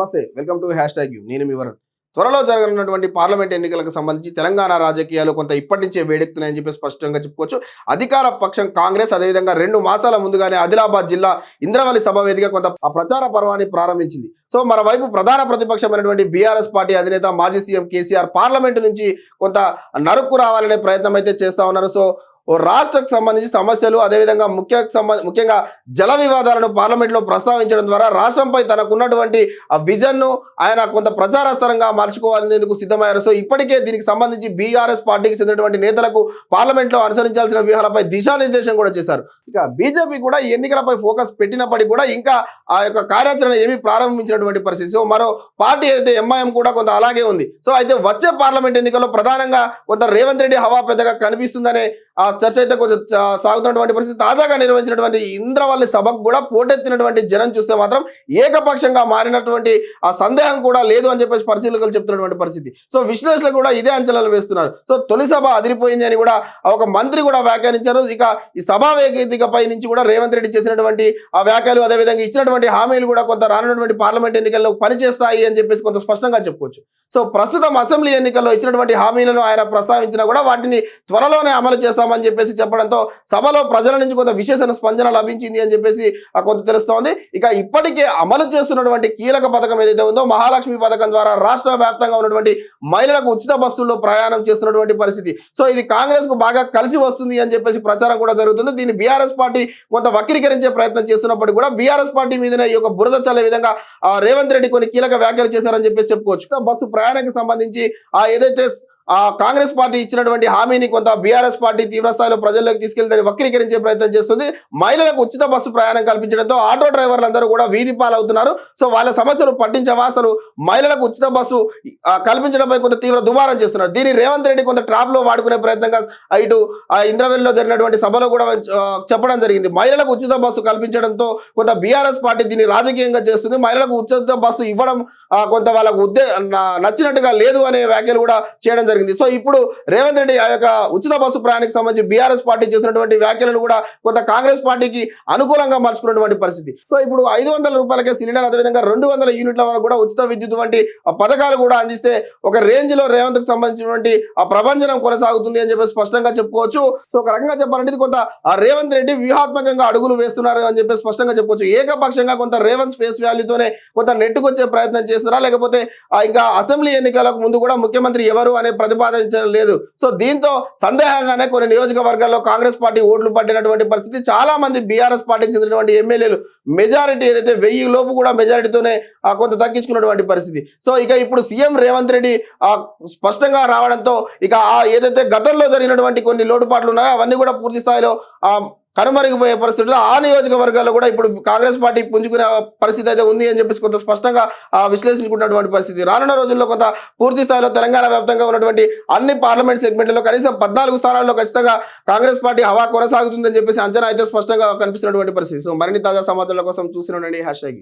నమస్తే welcome to hashtag you. నేను మీ త్వరలో జరగనున్నటువంటి పార్లమెంట్ ఎన్నికలకు సంబంధించి తెలంగాణ రాజకీయాలు కొంత ఇప్పటి నుంచే వేడెక్కుతున్నాయని చెప్పి స్పష్టంగా చెప్పుకోవచ్చు. అధికార పక్షం కాంగ్రెస్ అదేవిధంగా రెండు మాసాల ముందుగానే ఆదిలాబాద్ జిల్లా ఇంద్రవల్లి సభ వేదిక కొంత ప్రచార పర్వాన్ని ప్రారంభించింది. సో మరోవైపు ప్రధాన ప్రతిపక్షమైనటువంటి బీఆర్ఎస్ పార్టీ అధినేత మాజీ సీఎం కేసీఆర్ పార్లమెంటు నుంచి కొంత నరుక్కు రావాలనే ప్రయత్నం అయితే చేస్తా ఉన్నారు. సో రాష్ట్రకు సంబంధించి సమస్యలు అదేవిధంగా ముఖ్య సంబ- ముఖ్యంగా జల వివాదాలను పార్లమెంట్లో ప్రస్తావించడం ద్వారా రాష్ట్రంపై తనకున్నటువంటి ఆ విజన్ను ఆయన కొంత ప్రచారస్తరంగా మార్చుకోవాలనేందుకు సిద్ధమయ్యారు. సో ఇప్పటికే దీనికి సంబంధించి బీఆర్ఎస్ పార్టీకి చెందినటువంటి నేతలకు పార్లమెంట్లో అనుసరించాల్సిన వ్యూహాలపై దిశానిర్దేశం కూడా చేశారు. ఇక బీజేపీ కూడా ఈ ఎన్నికలపై ఫోకస్ పెట్టినప్పటికీ కూడా ఇంకా ఆ యొక్క కార్యాచరణ ఏమీ ప్రారంభించినటువంటి పరిస్థితి. సో మరో పార్టీ అయితే ఎంఐఎం కూడా కొంత అలాగే ఉంది. సో అయితే వచ్చే పార్లమెంట్ ఎన్నికల్లో ప్రధానంగా కొంత రేవంత్ రెడ్డి హవా పెద్దగా కనిపిస్తుందనే ఆ చర్చ అయితే కొంచెం సాగుతున్నటువంటి పరిస్థితి. తాజాగా నిర్వహించినటువంటి ఇంద్రవల్లి సభకు కూడా పోటెత్తినటువంటి జనం చూస్తే మాత్రం ఏకపక్షంగా మారినటువంటి ఆ సందేహం కూడా లేదు అని చెప్పేసి పరిశీలకులు చెప్తున్నటువంటి పరిస్థితి. సో విశ్లేషకులు కూడా ఇదే అంచనాలు వేస్తున్నారు. సో తొలి సభ అదిరిపోయింది అని కూడా ఒక మంత్రి కూడా వ్యాఖ్యానించారు. ఇక ఈ సభా వేదికపై నుంచి కూడా రేవంత్ రెడ్డి చేసినటువంటి ఆ వ్యాఖ్యలు అదేవిధంగా ఇచ్చినటువంటి హామీలు కూడా కొంత రానున్నటువంటి పార్లమెంట్ ఎన్నికల్లో పనిచేస్తాయి అని చెప్పేసి కొంత స్పష్టంగా చెప్పుకోవచ్చు. సో ప్రస్తుతం అసెంబ్లీ ఎన్నికల్లో ఇచ్చినటువంటి హామీలను ఆయన ప్రస్తావించినా కూడా వాటిని త్వరలోనే అమలు చేస్తాం చేస్తామని చెప్పేసి చెప్పడంతో సభలో ప్రజల నుంచి కొంత విశేషణ స్పందన లభించింది అని చెప్పేసి కొంత తెలుస్తోంది. ఇక ఇప్పటికే అమలు చేస్తున్నటువంటి కీలక పథకం ఏదైతే ఉందో మహాలక్ష్మి పథకం ద్వారా రాష్ట్ర వ్యాప్తంగా ఉన్నటువంటి మహిళలకు ఉచిత బస్సుల్లో ప్రయాణం చేస్తున్నటువంటి పరిస్థితి. సో ఇది కాంగ్రెస్కు బాగా కలిసి వస్తుంది అని చెప్పేసి ప్రచారం కూడా జరుగుతుంది. దీన్ని బీఆర్ఎస్ పార్టీ కొంత వక్రీకరించే ప్రయత్నం చేస్తున్నప్పటికీ కూడా బీఆర్ఎస్ పార్టీ మీదనే ఈ యొక్క బురద చల్లే విధంగా రేవంత్ రెడ్డి కొన్ని కీలక వ్యాఖ్యలు చేశారని చెప్పేసి చెప్పుకోవచ్చు. బస్సు ప్రయాణానికి సంబంధించి ఆ ఏదైతే ఆ కాంగ్రెస్ పార్టీ ఇచ్చినటువంటి హామీని కొంత బీఆర్ఎస్ పార్టీ తీవ్రస్థాయిలో ప్రజల్లోకి తీసుకెళ్తే వక్రీకరించే ప్రయత్నం చేస్తుంది. మహిళలకు ఉచిత బస్సు ప్రయాణం కల్పించడంతో ఆటో డ్రైవర్లందరూ కూడా వీధి పాలవుతున్నారు. సో వాళ్ళ సమస్యలు పట్టించవా? అసలు మహిళలకు ఉచిత బస్సు కల్పించడంపై కొంత తీవ్ర దుమారం చేస్తున్నారు. దీన్ని రేవంత్ రెడ్డి కొంత ట్రాప్లో వాడుకునే ప్రయత్నంగా ఇటు ఇంద్రవెల్లిలో జరిగినటువంటి సభలో కూడా చెప్పడం జరిగింది. మహిళలకు ఉచిత బస్సు కల్పించడంతో కొంత బీఆర్ఎస్ పార్టీ దీన్ని రాజకీయంగా చేస్తుంది. మహిళలకు ఉచిత బస్సు ఇవ్వడం కొంత వాళ్ళకు ఉద్దే నచ్చినట్టుగా లేదు అనే వ్యాఖ్యలు కూడా చేయడం జరిగింది. సో ఇప్పుడు రేవంత్ రెడ్డి ఆ యొక్క ఉచిత బస్సు ప్రయాణానికి సంబంధించి బీఆర్ఎస్ పార్టీ చేసినటువంటి వ్యాఖ్యలను కూడా కొంత కాంగ్రెస్ పార్టీకి అనుకూలంగా మార్చుకున్నటువంటి పరిస్థితి. సో ఇప్పుడు ఐదు వందల రూపాయలకే సిలిండర్ అదేవిధంగా రెండు వందల యూనిట్ల వరకు కూడా ఉచిత విద్యుత్ వంటి పథకాలు కూడా అందిస్తే ఒక రేంజ్లో రేవంత్కు సంబంధించినటువంటి ఆ ప్రభంజనం కొనసాగుతుంది అని చెప్పి స్పష్టంగా చెప్పుకోవచ్చు. సో ఒక రకంగా చెప్పాలంటే ఇది కొంత రేవంత్ రెడ్డి వ్యూహాత్మకంగా అడుగులు వేస్తున్నారు అని చెప్పి స్పష్టంగా చెప్పుకోవచ్చు. ఏకపక్షంగా కొంత రేవంత్ స్పేస్ వాల్యూతోనే కొంత నెట్టుకొచ్చే ప్రయత్నం చేస్తారా లేకపోతే ఇంకా అసెంబ్లీ ఎన్నికలకు ముందు కూడా ముఖ్యమంత్రి ఎవరు అనే ప్రతిపాదించడం లేదు. సో దీంతో సందేహంగానే కొన్ని నియోజకవర్గాల్లో కాంగ్రెస్ పార్టీ ఓట్లు పట్టినటువంటి పరిస్థితి చాలా మంది బీఆర్ఎస్ పార్టీకి చెందినటువంటి ఎమ్మెల్యేలు మెజారిటీ ఏదైతే వెయ్యి లోపు కూడా మెజారిటీతోనే ఆ, కొంత తగ్గించుకున్నటువంటి పరిస్థితి. సో ఇక ఇప్పుడు సీఎం రేవంత్ రెడ్డి ఆ, స్పష్టంగా రావడంతో ఇక ఆ ఏదైతే గతంలో జరిగినటువంటి కొన్ని లోటుపాట్లు ఉన్నాయో అవన్నీ కూడా పూర్తి స్థాయిలో కనుమరిగిపోయే పరిస్థితుల్లో ఆ నియోజకవర్గాల్లో కూడా ఇప్పుడు కాంగ్రెస్ పార్టీ పుంజుకునే పరిస్థితి అయితే ఉంది అని చెప్పేసి కొంత స్పష్టంగా ఆ, విశ్లేషించుకున్నటువంటి పరిస్థితి. రానున్న రోజుల్లో కొంత పూర్తి స్థాయిలో తెలంగాణ వ్యాప్తంగా ఉన్నటువంటి అన్ని పార్లమెంట్ సెగ్మెంట్లలో కనీసం పద్నాలుగు స్థానాల్లో ఖచ్చితంగా కాంగ్రెస్ పార్టీ హవా కొనసాగుతుందని చెప్పేసి అంచనా అయితే స్పష్టంగా కనిపిస్తున్నటువంటి పరిస్థితి. సో మరిన్ని తాజా సమాచారాల కోసం చూసిన హ్యాష్ ట్యాగ్.